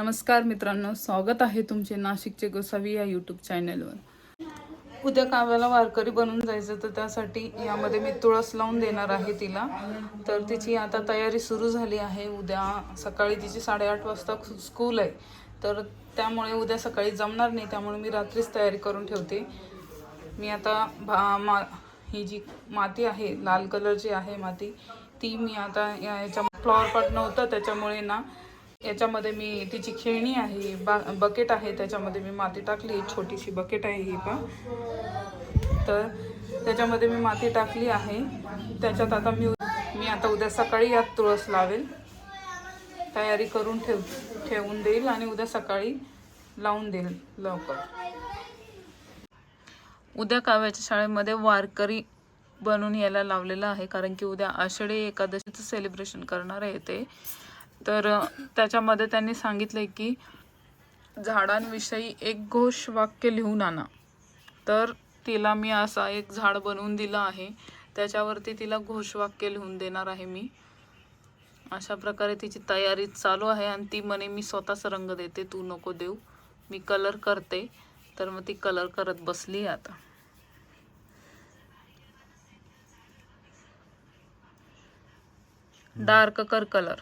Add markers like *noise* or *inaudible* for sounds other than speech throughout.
नमस्कार मित्रांनो स्वागत आहे तुमचे नाशिकचे गोसावी या यूट्यूब चॅनलवर उद्या काव्याला वारकरी बनून जायचं तर त्यासाठी यामध्ये मी तुळस लावून देणार आहे तिला. तर तिची आता तयारी सुरू झाली आहे. उद्या सकाळी तिची साडेआठ वाजता स्कूल आहे. तर त्यामुळे उद्या सकाळी जमणार नाही त्यामुळे मी रात्रीच तयारी करून ठेवते. मी आता भा मा ही जी माती आहे लाल कलरची आहे माती ती मी आता या- याच्या फ्लॉवर पॉट नव्हतं त्याच्यामुळे ना याच्यामध्ये मी तिची खेळणी आहे बा बकेट आहे त्याच्यामध्ये मी माती टाकली एक छोटीशी बकेट आहे ही पण. तर त्याच्यामध्ये मी माती टाकली आहे. त्याच्यात आता मी मी आता उद्या सकाळी यात तुळस लावेल. तयारी करून ठेव ठेवून देईल आणि उद्या सकाळी लावून देईल लवकर. उद्या काव्याच्या शाळेमध्ये वारकरी बनून यायला लावलेलं आहे कारण की उद्या आषाढी एकादशीचं सेलिब्रेशन करणार आहे ते. तर त्याच्यामध्ये त्यांनी सांगितलंय की झाडांविषयी एक घोष वाक्य लिहून आणा. तर तिला मी असा एक झाड बनवून दिलं आहे. त्याच्यावरती तिला घोषवाक्य लिहून देणार आहे मी. अशा प्रकारे तिची तयारी चालू आहे आणि ती म्हणे मी स्वतःच रंग देते तू नको देऊ. मी कलर करते. तर मग ती कलर करत बसली आता. डार्क कर कलर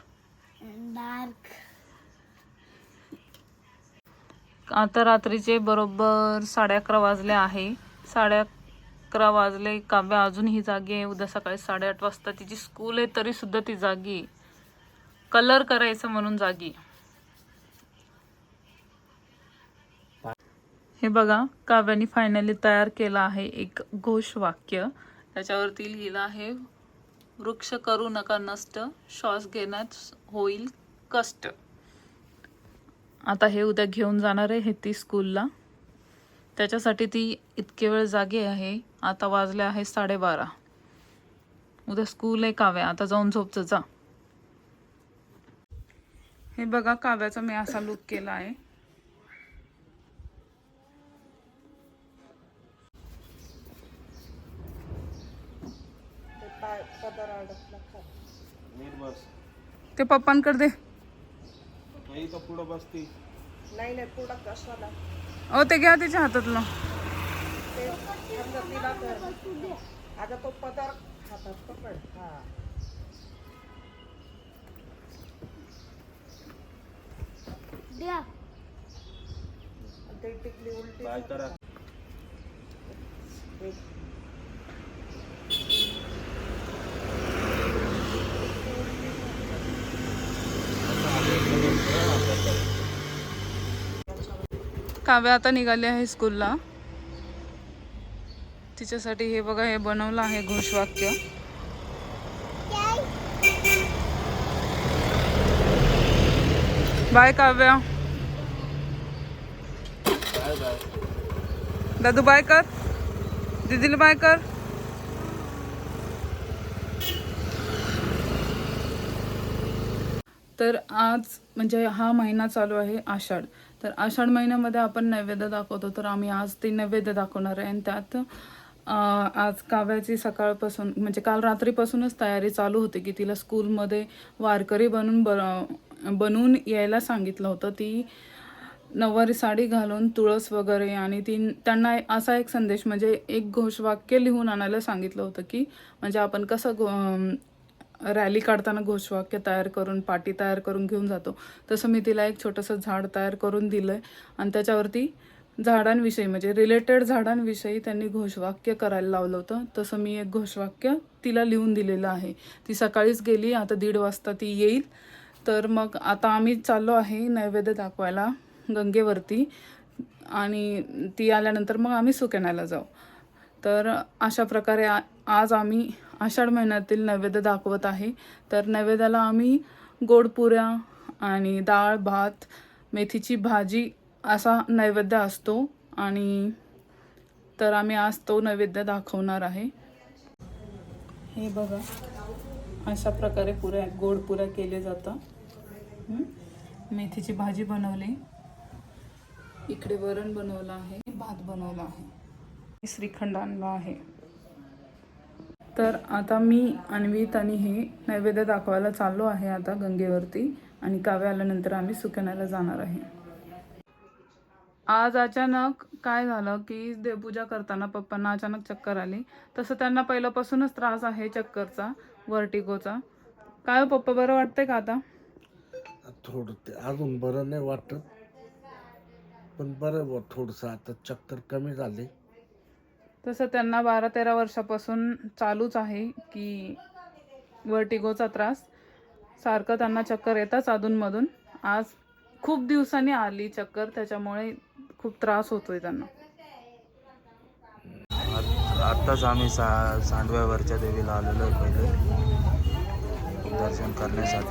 आता रात्रीचे बरोबर साडे अकरा वाजले आहे. साडे अकरा वाजले काव्य अजूनही जागी आहे. उद्या सकाळी साडेआठ वाजता तिची स्कूल आहे तरी सुद्धा ती जागी कलर करायचं म्हणून जागी हे बघा काव्याने फायनली तयार केलं आहे एक घोष वाक्य. त्याच्यावरती लिहिलं आहे वृक्ष करू नका नष्ट. श्वास घेण्यात होईल कष्ट. आता हे उद्या घेऊन जाणार आहे ती स्कूलला. त्याच्यासाठी ती इतके वेळ जागी आहे. आता वाजले आहे साडेबारा. उद्या स्कूल आहे काव्या. आता जाऊन झोपचं जा. हे बघा काव्याचा मी असा लुक केला आहे. ते पप्पांकडे दे. तर पुढं बसती. नाही नाही पुढं कशाला? अहो ते घ्या तिच्या हातातलं. ते समजा तिला कर आता तो पदार हातात पकड हा. द्या. ते टिकली उलटी काय करा. एक काव्या आता निघाली आहे स्कूलला. तिच्यासाठी हे बघा हे बनवलं आहे घोषवाक्य. बाय काव्या. दादू बाय कर. दिदीला बाय कर. तर आज म्हणजे हा महिना चालू आहे आषाढ. तर आषाढ महिन्यामध्ये आपण नैवेद्य दाखवतो तर आम्ही आज ते नैवेद्य दाखवणार आहे. आणि त्यात आज काव्याची सकाळपासून म्हणजे काल रात्रीपासूनच तयारी चालू होती की तिला स्कूलमध्ये वारकरी बनून ब बनवून यायला सांगितलं होतं. ती नऊवारी साडी घालून तुळस वगैरे आणि ती त्यांना असा एक संदेश म्हणजे एक घोषवाक्य लिहून आणायला सांगितलं होतं की म्हणजे आपण कसं घो रॅली काढताना घोषवाक्य तयार करून पाटी तयार करून घेऊन जातो. तसं मी तिला एक छोटंसं झाड तयार करून दिलं आहे आणि त्याच्यावरती झाडांविषयी म्हणजे रिलेटेड झाडांविषयी त्यांनी घोषवाक्य करायला लावलं होतं. तसं मी एक घोषवाक्य तिला लिहून दिलेलं आहे. ती सकाळीच गेली आता दीड वाजता ती येईल. तर मग आता आम्ही चाललो आहे नैवेद्य दाखवायला गंगेवरती आणि ती आल्यानंतर मग आम्ही सुकेनायला जाऊ. तर अशा प्रकारे आ आज आम्ही आषाढ महिन्यातील नैवेद्य दाखवत आहे. तर नैवेद्याला आम्ही गोडपुऱ्या आणि डाळ भात मेथीची भाजी असा नैवेद्य असतो. आणि तर आम्ही आज तो नैवेद्य दाखवणार आहे. हे बघा. अशा प्रकारे पुऱ्या गोड पुऱ्या केले जातं मेथीची भाजी बनवली. इकडे वरण बनवलं आहे. भात बनवला आहे. श्रीखंड आणला आहे. तर आता मी अन्वित आणि हे नैवेद्य दाखवायला चाललो आहे आता गंगेवरती आणि काव्य आल्यानंतर आम्ही सुकण्याला जाणार आहे. आज अचानक काय झालं की देवपूजा करताना पप्पांना अचानक चक्कर आली. तसं त्यांना पहिल्यापासूनच त्रास आहे चक्करचा वर्टिगोचा. काय हो पप्पा बरं वाटतंय का आता? थोडं ते अजून बरं नाही वाटत. पण बरं बुवा थोडंसं आता चक्कर कमी झाली. तसं त्यांना बारा तेरा वर्षापासून चालूच आहे की वर्टिगोचा त्रास. सारखं त्यांना चक्कर येतात अधूनमधून. आज खूप दिवसांनी आली चक्कर त्याच्यामुळे खूप त्रास होतोय त्यांना. आत- आत्ताच आम्ही सा सांडव्यावरच्या देवीला आलेलो आहे पहिले. दर्शन करण्यासाठी.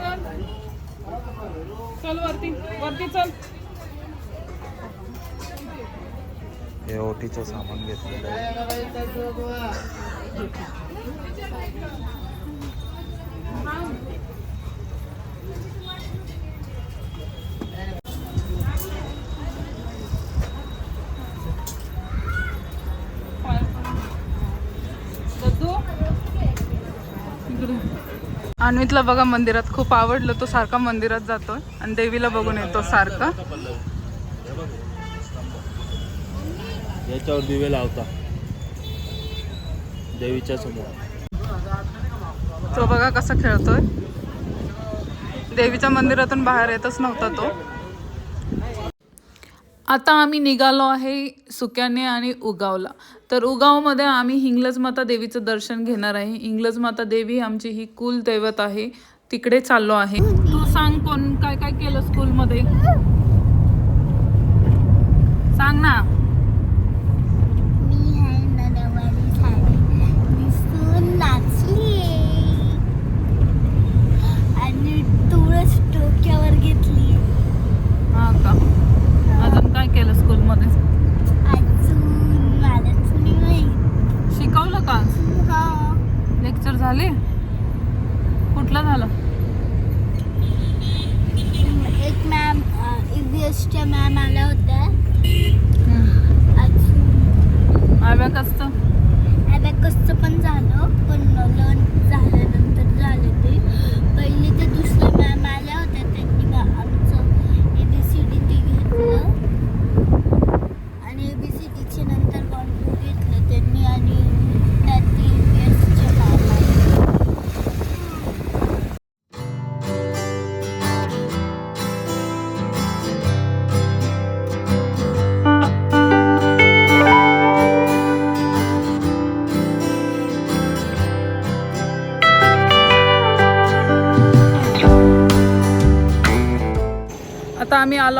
चल वरती वरती चल. हे ओटीचं सामान घेतलेलं आहे. अन्वितला बघा मंदिरात खूप आवडलं तो सारखा मंदिरात जातोय आणि देवीला बघून येतो सारखा. याच्यावर दिवे लावता. देवीच्या समोर. तो बघा कसा खेळतोय. देवीच्या मंदिरातून बाहेर येतच नव्हता तो. आता आम्ही निघालो आहे सुक्याने आणि उगावला. तर उगावमध्ये आम्ही हिंगलज माता देवीचं दर्शन घेणार आहे. हिंगलज माता देवी आमची ही कुल दैवत आहे. तिकडे चाललो आहे. तू सांग कोण काय काय केलं स्कूलमध्ये सांग ना मी आहे नरवारी साडी दिसून नाचली आणि तुळस डोक्यावर घेतली हा का अजून काय केलं स्कूलमध्ये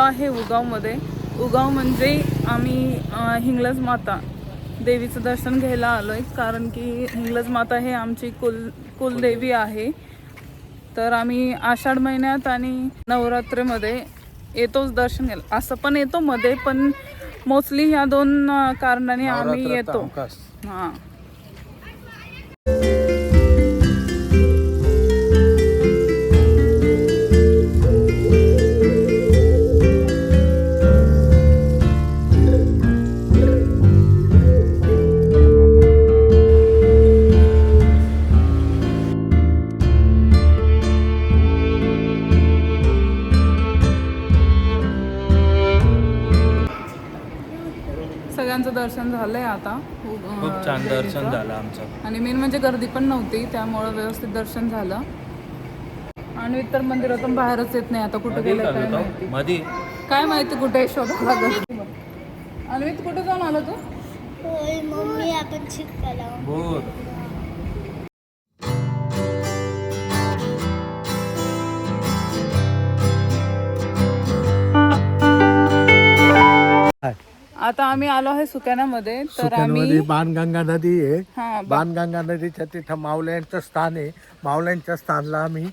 आहे उगावमध्ये. उगाव म्हणजे आम्ही हिंगलज माता देवीचं दर्शन घ्यायला आलो आहे कारण की हिंगलज माता हे आमची कुल कुलदेवी आहे. तर आम्ही आषाढ महिन्यात आणि नवरात्रीमध्ये येतोच दर्शन घ्यायला. असं पण येतो मध्ये पण मोस्टली ह्या दोन कारणाने आम्ही येतो. हां. झालंय आता. खूप छान. दर्शन झालं आमचं. आणि मेन म्हणजे गर्दी पण नव्हती त्यामुळं व्यवस्थित दर्शन झालं. आणि इतर मंदिरातून बाहेरच येत नाही आता कुठे गेलं काय माहिती. मधी? काय माहिती कुठे शोधावं लागत अन्वित कुठे जाऊन आला तू? होय मम्मी आपण शिकायला. भूर आता आम्ही आलो आहे सुकॅनामध्ये तर आम्ही बाणगंगा नदी आहे. हा बाणगंगा नदीच्या तिथं मावल्यांचं स्थान आहे. मावल्यांच्या स्थानला आम्ही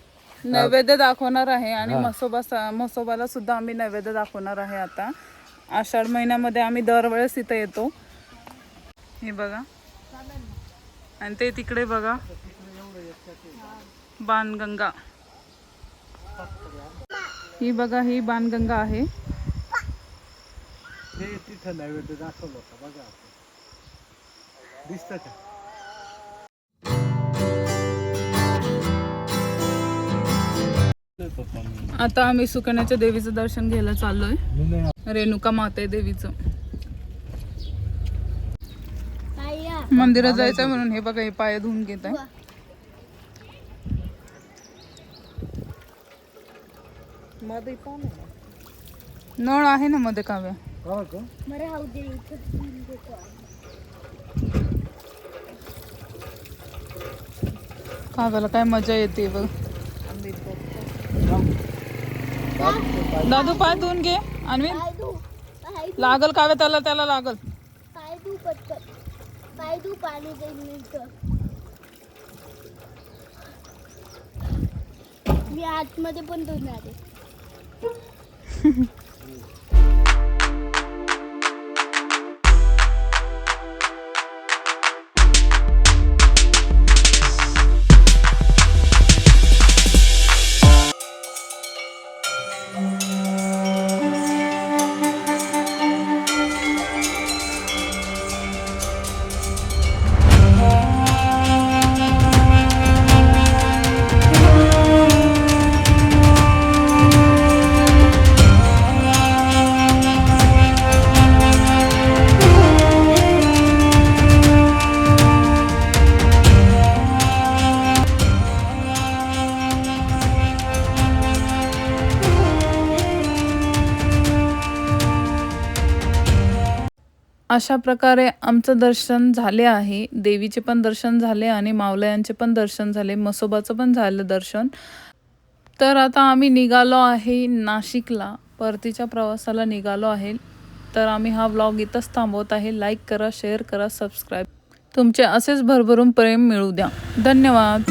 नैवेद्य दाखवणार आहे आणि मसोबा मसोबाला सुद्धा आम्ही नैवेद्य दाखवणार आहे आता. आषाढ महिन्यामध्ये आम्ही दरवेळेस इथं येतो. हे बघा. आणि ते तिकडे बघा. बाणगंगा. ही बघा ही बाणगंगा आहे. ते तिथं नैवेद्य दाखवलं होतं बघा दिसतं का? आता आम्ही सुकन्याच्या देवीचं दर्शन घ्यायला चाललोय. रेणुका माते देवीचं. आया मंदिरात जायचं म्हणून हे बघा हे पाय धुवून घेत आहे. नळ आहे ना मध्ये काव्या? मला राहू दे देतो. काय मजा येते बघ. दादू पाय धुवून घे अन्विन. पाय धू पाय धू. लागल काव्या त्याला त्याला लागल. पाय धू पटकन. पाय धू पाणी देईन मी इथं. मी आतमध्ये पण धुणार आहे. *laughs* अशा प्रकारे आमचं दर्शन झाले आहे. देवीचे पण दर्शन झाले आणि मावलयांचे पण दर्शन झाले. मसोबाचं पण झालं दर्शन. तर आता आम्ही निघालो आहे नाशिकला. परतीच्या प्रवासाला निघालो आहे. तर आम्ही हा व्लॉग इथंच थांबवत आहे. लाईक करा शेअर करा सबस्क्राईब तुमचे असेच भरभरून प्रेम मिळू द्या. धन्यवाद.